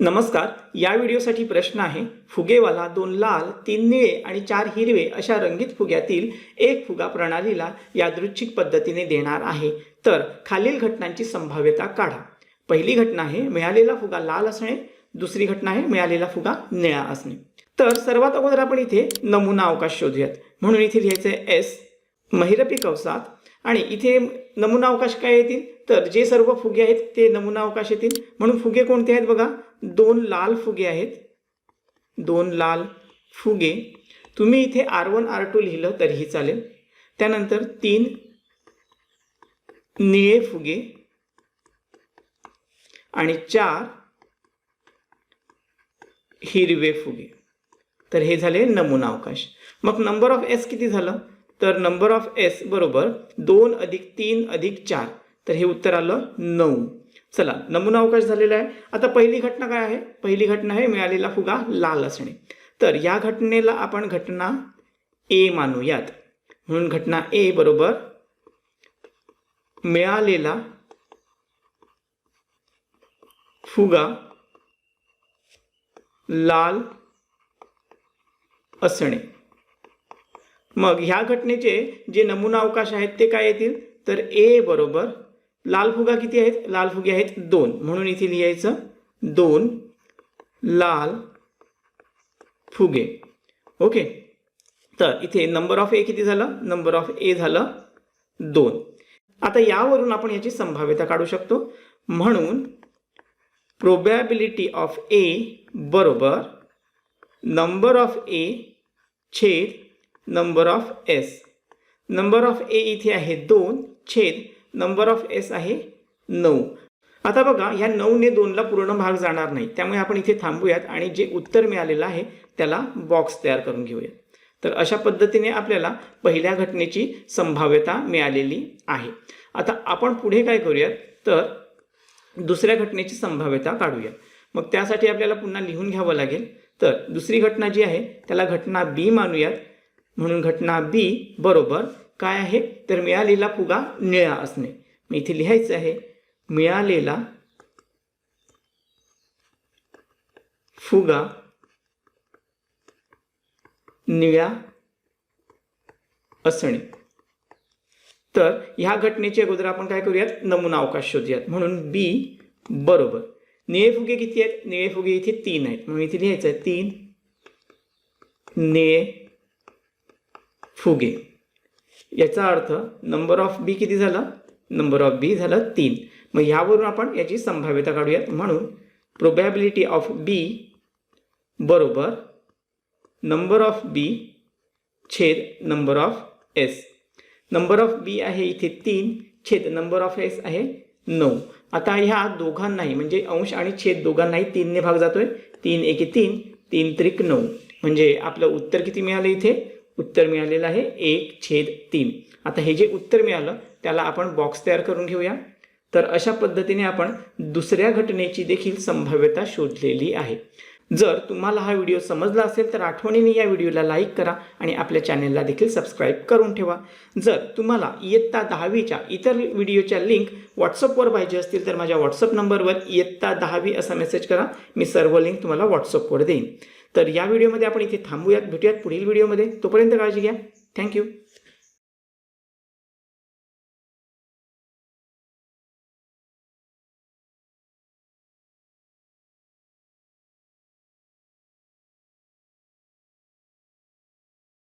नमस्कार. या व्हिडिओसाठी प्रश्न आहे फुगेवाला दोन लाल तीन निळे आणि चार हिरवे अशा रंगीत फुग्यातील एक फुगा प्रणालीला यादृच्छिक पद्धतीने देणार आहे. तर खालील घटनांची संभाव्यता काढा. पहिली घटना आहे मिळालेला फुगा लाल असणे. दुसरी घटना आहे मिळालेला फुगा निळा असणे. तर सर्वात अगोदर आपण इथे नमुना अवकाश शोधूयात. म्हणून इथे लिहायचं आहे एस महिरपी कंसात. आणि इथे नमुना अवकाश काय येतील? तर जे सर्व फुगे आहेत ते नमुना अवकाश येतील. म्हणून फुगे कोणते आहेत बघा? दोन लाल फुगे आहेत. दोन लाल फुगे. तुम्ही इथे आर वन आर टू लिहिलं तरीही चालेल. त्यानंतर तीन निळे फुगे. आणि चार हिरवे फुगे. तर हे झाले नमुना अवकाश. मग नंबर ऑफ एस किती झालं? तर नंबर ऑफ एस बरोबर दोन अधिक तीन अधिक चार. तर हे उत्तर आलं नऊ. चला नमुना अवकाश झालेला आहे. आता पहिली घटना काय आहे? पहिली घटना आहे मिळालेला फुगा लाल असणे. तर या घटनेला आपण घटना ए मानूयात. म्हणून घटना ए बरोबर मिळालेला फुगा लाल असणे. मग ह्या घटनेचे जे नमुना अवकाश आहेत ते काय येतील? तर ए बरोबर लाल फुगा किती आहेत? लाल फुगे आहेत दोन. म्हणून इथे लिहायचं दोन लाल फुगे. ओके? तर इथे नंबर ऑफ ए किती झालं? नंबर ऑफ ए झालं दोन. आता यावरून आपण याची संभाव्यता काढू शकतो. म्हणून प्रोबॅबिलिटी ऑफ ए बरोबर नंबर ऑफ ए छेद number of S. Number of A इथे आहे दोन छेद नंबर ऑफ एस आहे नऊ. आता बघा ह्या नऊने दोनला पूर्ण भाग जाणार नाही. त्यामुळे आपण इथे थांबूयात आणि जे उत्तर मिळालेलं आहे त्याला बॉक्स तयार करून घेऊयात. तर अशा पद्धतीने आपल्याला पहिल्या घटनेची संभाव्यता मिळालेली आहे. आता आपण पुढे काय करूयात? तर दुसऱ्या घटनेची संभाव्यता काढूया मग त्यासाठी आपल्याला पुन्हा लिहून घ्यावं लागेल. तर दुसरी घटना जी आहे त्याला घटना बी मानूयात. म्हणून घटना बी बरोबर काय आहे? तर मिळालेला फुगा निळा असणे. मग इथे लिहायचं आहे मिळालेला फुगा निळ्या असणे. तर ह्या घटनेच्या अगोदर आपण काय करूयात? नमुना अवकाश शोधूयात. म्हणून बी बरोबर. निळे फुगे किती आहेत? निळे फुगे इथे तीन आहेत. म्हणून इथे लिहायचं आहे तीन. निळे फुगे. याचा अर्थ नंबर ऑफ बी किती झालं? नंबर ऑफ बी झालं तीन. मग ह्यावरून आपण याची संभाव्यता काढूयात. म्हणून प्रोबॅबिलिटी ऑफ बी बरोबर नंबर ऑफ बी छेद number of S number of B आहे इथे तीन छेद नंबर ऑफ एस आहे नऊ. आता ह्या दोघांनाही म्हणजे अंश आणि छेद दोघांनाही तीनने भाग जातोय. तीन एके तीन तीन त्रिक नऊ. म्हणजे आपलं उत्तर किती मिळालं इथे? उत्तर मिळालेलं आहे. एक छेद तीन. आता हे जे उत्तर मिळालं त्याला आपण बॉक्स तयार करून घेऊया. तर अशा पद्धतीने आपण दुसऱ्या घटनेची देखील संभाव्यता शोधलेली आहे. जर तुम्हाला हा व्हिडिओ समजला असेल तर आठवणीने या व्हिडिओला लाईक करा आणि आपल्या चॅनेलला देखील सबस्क्राईब करून ठेवा. जर तुम्हाला इयत्ता दहावीच्या इतर व्हिडिओच्या लिंक व्हॉट्सअपवर पाहिजे असतील तर माझ्या व्हॉट्सअप नंबरवर इयत्ता दहावी असा मेसेज करा. मी सर्व लिंक तुम्हाला व्हॉट्सअपवर देईन. तर या व्हिडिओमध्ये आपण इथे थांबूयात भेटूयात पुढील व्हिडिओमध्ये. तोपर्यंत काळजी घ्या. थँक्यू